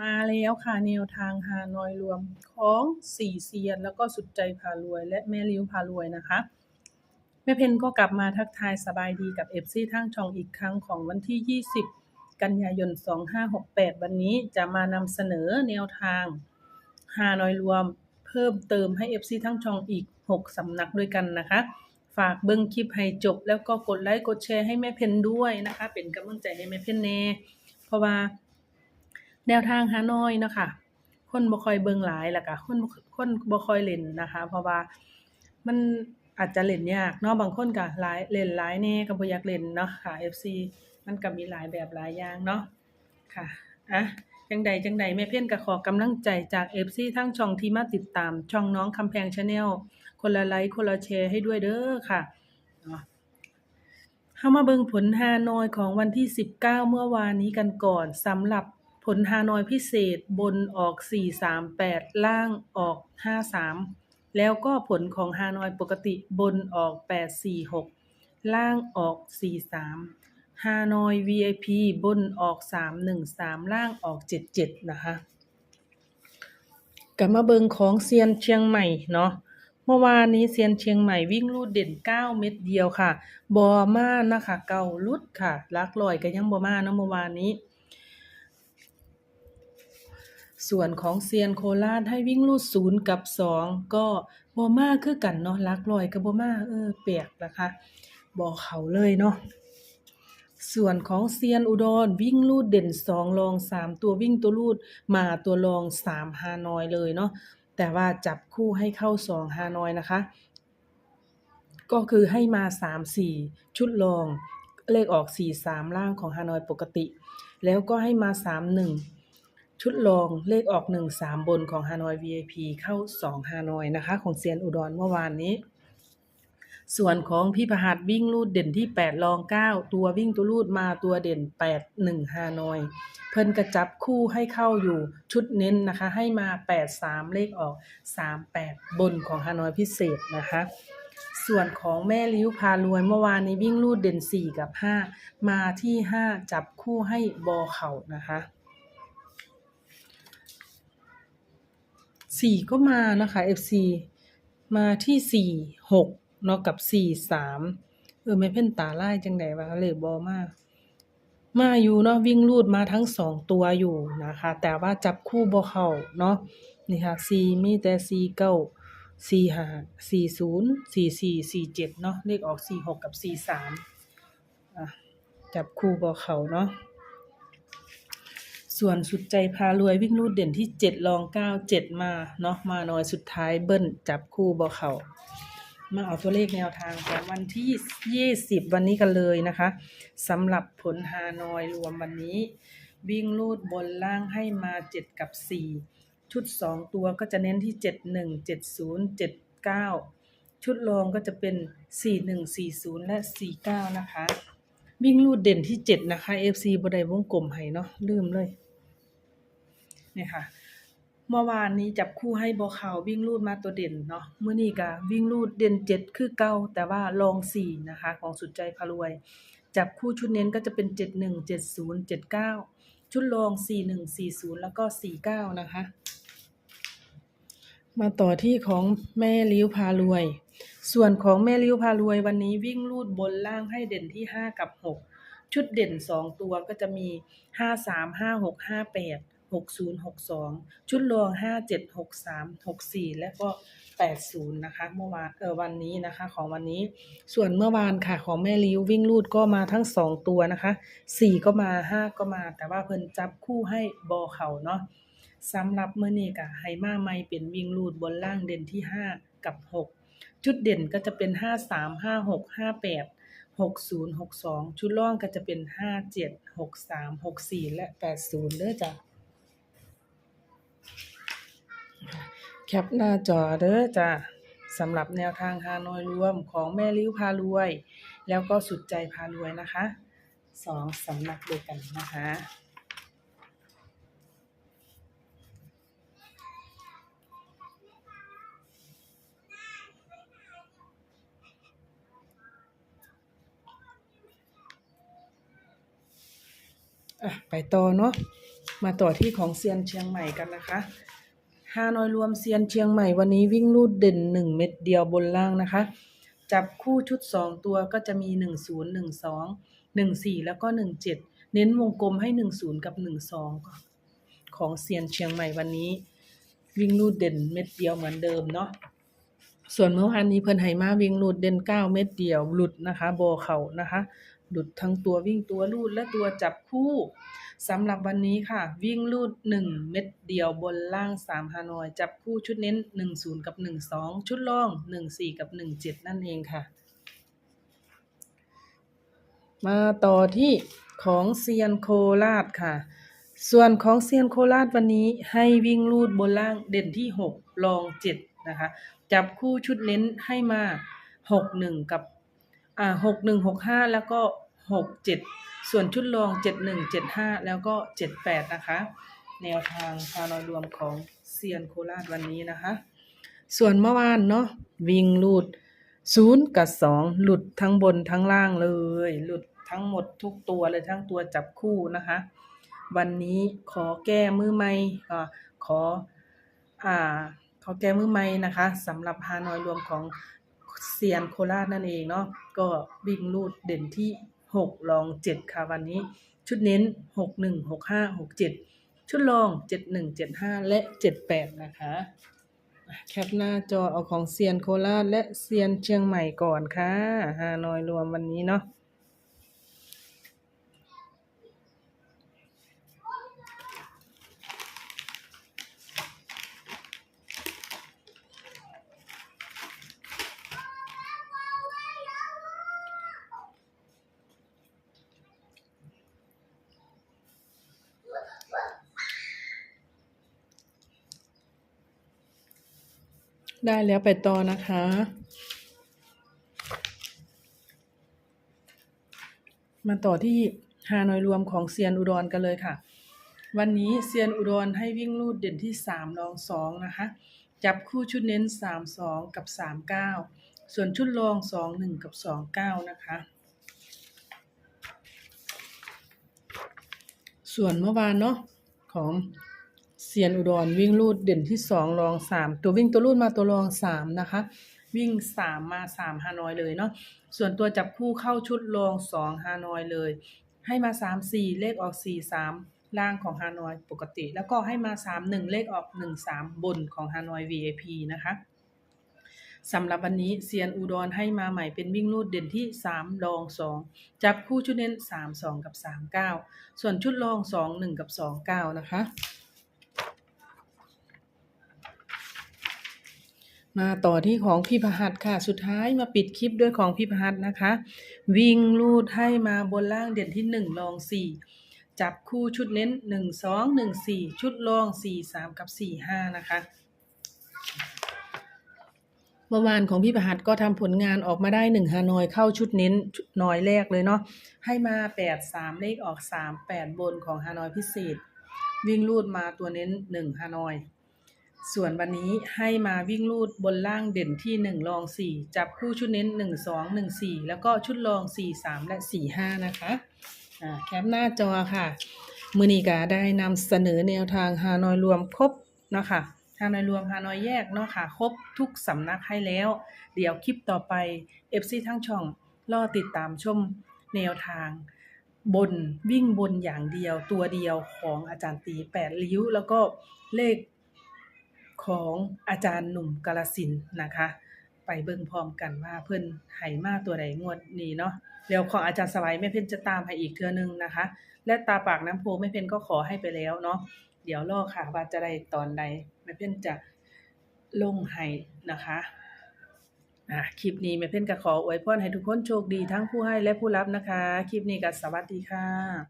มาแล้วค่ะแนวทางฮานอยรวมของสี่เซียน แล้วก็สุดใจพารวย และแม่ลิ้วพารวยนะคะแม่เพนก็กลับมาทักทายสบายดีกับเอฟซีทางช่องอีกครั้งของวันที่ 20 กันยายน 2568 วันนี้จะมานำเสนอแนวทางฮานอยรวมเพิ่มเติมให้เอฟซีทั้งช่องอีก 6 สำนักด้วยกันนะคะ ฝากเบิ้งคลิปให้จบ แล้วก็กดไลค์กดแชร์ให้แม่เพนด้วยนะคะ เป็นกำลังใจให้แม่เพนแน่เพราะว่า แนวทางฮานอยเนาะค่ะคนบ่ค่อยเบิ่งหลายแล้วก็คนบ่คนบ่ค่อยเล่นนะคะ เพราะว่ามันอาจจะเล่นยากเนาะบางคนก็หลายเล่นหลายแน่ก็บ่อยากเล่นเนาะค่ะ FC มันก็มีหลายแบบหลายอย่างเนาะค่ะอะจังใดจังใดแม่เพ่นก็ขอกำลังใจจาก FC ทั้งช่องที่มาติดตาม ช่องน้องคำแพง Channel คนละไลค์คนละแชร์ให้ด้วยเด้อค่ะเนาะเข้ามาเบิ่งผลฮานอยของวันที่ 19 เมื่อวานนี้กันก่อนสำหรับ ลฮานอยพิเศษบนออก 438 ล่างออก 53 แล้วก็ผลของฮานอยปกติบนออก 846 ล่างออก 43 ฮานอย VIP บนออก 313 ล่างออก 77 นะคะกลับมาเบิงของเซียนเชียงใหม่เนาะเมื่อวานนี้เซียนเชียงใหม่วิ่งลูดเด่น 9 เม็ดเดียวค่ะ บอมานะคะ เก่าลุดค่ะลักลอยก็ยังบอมาเนาะเมื่อวานนี้ ส่วนของเซียนโคราชให้วิ่งลูดศูนย์กับสองก็บอมาคือกันเนาะลักลอยกับบอมาเออแปลกนะคะบอเขาเลยเนาะส่วนของเซียนอุดรวิ่งลูดเด่นสองรองสามตัววิ่งตัวลูดมาตัวรองสามฮานอยเลยเนาะแต่ว่าจับคู่ให้เข้าสองฮานอยนะคะ ก็คือให้มาสามสี่ชุดรองเลขออกสี่สามล่างของฮานอยปกติ แล้วก็ให้มาสามหนึ่ง ชุดรองเลขออกหนึ่งสามบนของฮานอย VIP เข้าสองฮานอยนะคะ ของเซียนอุดรเมื่อวานนี้ ส่วนของพี่ประหัดวิ่งลูดเด่นที่8รอง 9 ตัววิ่งตัวลูดมาตัวเด่น 8 1 ฮานอย เพิ่นกระจับคู่ให้เข้าอยู่ชุดเน้นนะคะ ให้มา 8 3 เลขออก 3 8 บนของฮานอยพิเศษนะคะส่วนของแม่ลิ้วพารวยเมื่อวานนี้วิ่งลูดเด่น 4 กับ 5 มาที่ 5 จับคู่ให้บอเข่านะคะ สี่ก็มานะคะ FC มาที่สี่หกเนาะกับสี่สามเออไม่เพ่นตาไล่จังไดวะเลยบอมามาอยู่เนาะวิ่งลูดมาทั้งสองตัวอยู่นะคะ แต่ว่าจับคู่บ่เข้าเนาะนี่ค่ะสี่มีแต่สี่เก้าสี่ห้าสี่ศูนย์สี่สี่สี่เจ็ดเนาะเลขออกสี่หกกับสี่สามจับคู่บ่เข้าเนาะ ส่วนสุดใจพารวยวิ่งรูดเด่นที่เจ็ดรองเก้าเจ็ดมาเนาะมาน่อยสุดท้ายเบิ้ลจับคู่บ่เขามาเอาตัวเลขแนวทางของวันที่ยี่สิบวันนี้กันเลยนะคะสำหรับผลฮานอยรวมวันนี้ วิ่งรูดบนล่างให้มาเจ็ดกับสี่ชุดสองตัวก็จะเน้นที่เจ็ดหนึ่งเจ็ดศูนย์เจ็ดเก้าชุดรองก็จะเป็นสี่หนึ่งสี่ศูนย์และสี่เก้านะคะวิ่งรูดเด่นที่เจ็ดนะคะ FC บไดวงกลมให้เนาะลืมเลย เนี่ยค่ะ เมื่อวานนี้จับคู่ให้บอขาววิ่งรูดมาตัวเด่นเนาะเมื่อนี้ก็วิ่งรูดเด่นเจ็ดคือเก้าแต่ว่าลองสี่นะคะ ของสุดใจพารวย จับคู่ชุดเน้นก็จะเป็นเจ็ดหนึ่งเจ็ดศูนย์เจ็ดเก้าชุดลองสี่หนึ่งสี่ศูนย์แล้วก็สี่เก้านะคะ มาต่อที่ของแม่ลิ้วพารวย ส่วนของแม่ลิ้วพารวยวันนี้วิ่งลูดบนล่างให้เด่นที่ห้ากับหกชุดเด่นสองตัวก็จะมีห้าสามห้าหกห้าแปดหกศูนย์หกสองชุดรองห้าเจ็ดหกสามหกสี่และก็แปดศูนย์นะคะ เมื่อวานเออวันนี้นะคะ ของวันนี้ ส่วนเมื่อวานค่ะ ของแม่ลิ้ววิ่งลูดก็มาทั้งสองตัวนะคะสี่ก็มาห้าก็มา แต่ว่าเพิ่นจับคู่ให้บอเขาเนาะสำหรับเมื้อนี้ก็ให้มาใหม่เป็นวิ่งลูดบนล่างเด่นที่ 5 กับ 6 จุดเด่นก็จะเป็น 5 3 5 6 5 8 6 0 6 2 ชุดล่องก็จะเป็น 5 7 6 3 6 4 และ 80เด้อจ้ะ แคปหน้าจอเด้อจ้ะสำหรับแนวทางฮานอยรวมของแม่ลิ้วพารวย แล้วก็สุดใจพารวยนะคะสองสำนักด้วยกันนะคะอะไปต่อเนาะมาต่อที่ของเซียนเชียงใหม่กันนะคะานอยรวมเซียนเชียงใหม่วันนี้วิ่งลูดเด่นหนึ่งเม็ดเดียวบนล่างนะคะ จับคู่ชุดสองตัวก็จะมีหนึ่งศูนย์หนึ่งสองหนึ่งสี่แล้วก็หนึ่งเจ็ดเน้นวงกลมให้หนึ่งศูนย์กับหนึ่งสองของเซียนเชียงใหม่วันนี้ วิ่งลูดเด่นเม็ดเดียวเหมือนเดิมเนาะส่วนเมื่อวานนี้เพิ่นให้มาวิ่งลูดเด่นเก้าเม็ดเดียวหลุดนะคะโบเข่านะคะ หลุดทั้งตัววิ่งตัวลูดและตัวจับคู่ สำหรับวันนี้ค่ะ วิ่งลูดหนึ่งเม็ดเดียวบนล่างสามฮานอย จับคู่ชุดเน้นหนึ่งศูนย์กับหนึ่งสองชุดล่องหนึ่งสี่กับหนึ่งเจ็ดนั่นเองค่ะ มาต่อที่ของเซียนโคราชค่ะ ส่วนของเซียนโคราชวันนี้ให้วิ่งลูดบนล่างเด่นที่หกรองเจ็ดนะคะ จับคู่ชุดเน้นให้มาหกหนึ่งกับอ่าหกหนึ่งหกห้าแล้วก็หกเจ็ด ส่วนชุดรองเจ็ดหนึ่งเจ็ดห้าแล้วก็เจ็ดแปดนะคะ แนวทางพานอยรวมของเซียนโคราชวันนี้นะคะ ส่วนเมื่อวานเนาะวิ่งลูดศูนย์กับสองหลุดทั้งบนทั้งล่างเลย หลุดทั้งหมดทุกตัวเลยทั้งตัวจับคู่นะคะ วันนี้ขอแก้มือใหม่อ่าขออ่าขอแก้มือใหม่นะคะสำหรับฮานอยรวมของเซียนโคราชนั่นเองเนาะก็วิ่งลูดเด่นที่ หกรองเจ็ดค่ะวันนี้ ชุดเน้นหกหนึ่งหกห้าหกเจ็ดชุดรองเจ็ดหนึ่งเจ็ดห้าและเจ็ดแปดนะคะอะแคปหน้าจอเอาของเซียนโคราชและเซียนเชียงใหม่ก่อนค่ะฮานอยรวมวันนี้เนาะ ได้แล้วไปต่อนะคะ มาต่อที่ฮานอยรวมของเซียนอุดรกันเลยค่ะ วันนี้เซียนอุดรให้วิ่งลูดเด่นที่สามรองสองนะคะ จับคู่ชุดเน้นสามสองกับสามเก้าส่วนชุดรองสองหนึ่งกับสองเก้านะคะ ส่วนเมื่อวานเนาะของ เซียนอุดรวิ่งลูดเด่นที่สองรองสามตัววิ่งตัวลูดมาตัวรองสามนะคะ วิ่งสามมาสามฮานอยเลยเนาะส่วนตัวจับคู่เข้าชุดรองสองฮานอยเลย ให้มาสามสี่เลขออกสี่สามล่างของฮานอยปกติ แล้วก็ให้มาสามหนึ่งเลขออกหนึ่งสามบนของฮานอย VIP นะคะสำหรับวันนี้เซียนอุดรให้มาใหม่เป็นวิ่งลูดเด่นที่สามรองสองจับคู่ชุดเน้นสามสองกับสามเก้าส่วนชุดรองสองหนึ่งกับสองเก้านะคะ มาต่อที่ของพี่พหัสค่ะ สุดท้ายมาปิดคลิปด้วยของพี่พหัสนะคะ วิ่งลูดให้มาบนล่างเด่นที่หนึ่งรองสี่จับคู่ชุดเน้นหนึ่งสองหนึ่งสี่ชุดรองสี่สามกับสี่ห้านะคะเมื่อวานของพี่ประหัสก็ทำผลงานออกมาได้หนึ่งฮานอยเข้าชุดเน้นน้อยแรกเลยเนาะให้มาแปดสามเลขออกสามแปดบนของฮานอยพิเศษ วิ่งลูดมาตัวเน้นหนึ่งฮานอย ส่วนวันนี้ให้มาวิ่งลูดบนล่างเด่นที่หนึ่งรองสี่จับคู่ชุดเน้นหนึ่งสองหนึ่งสี่แล้วก็ชุดรองสี่สามและสี่ห้านะคะแคปหน้าจอค่ะ มือนีกาได้นำเสนอแนวทางฮานอยรวมครบนะคะฮานอยรวมฮานอยแยกเนาะค่ะ ครบทุกสำนักให้แล้ว เดี๋ยวคลิปต่อไป FC ทั้งช่องรอติดตามชมแนวทางบนวิ่งบนอย่างเดียวตัวเดียวของอาจารย์ตีแปดริ้ว แล้วก็เลข ของอาจารย์หนุ่มกาลสินนะคะ ไปเบิ่งพร้อมกันว่าเพิ่นให้มาตัวใดงวดนี้เนาะเดี๋ยวของอาจารย์สวัยแม่เพ่นจะตามให้อีกเทื่อนึงนะคะ และตาปากน้ำโพแม่เพ่นก็ขอให้ไปแล้วเนาะเดี๋ยวรอค่ะว่าจะได้ตอนใดแม่เพ่นจะลงให้นะคะอะคลิปนี้แม่เพ่นก็ขออวยพรให้ทุกคนโชคดีทั้งผู้ให้และผู้รับนะคะ คลิปนี้ก็สวัสดีค่ะ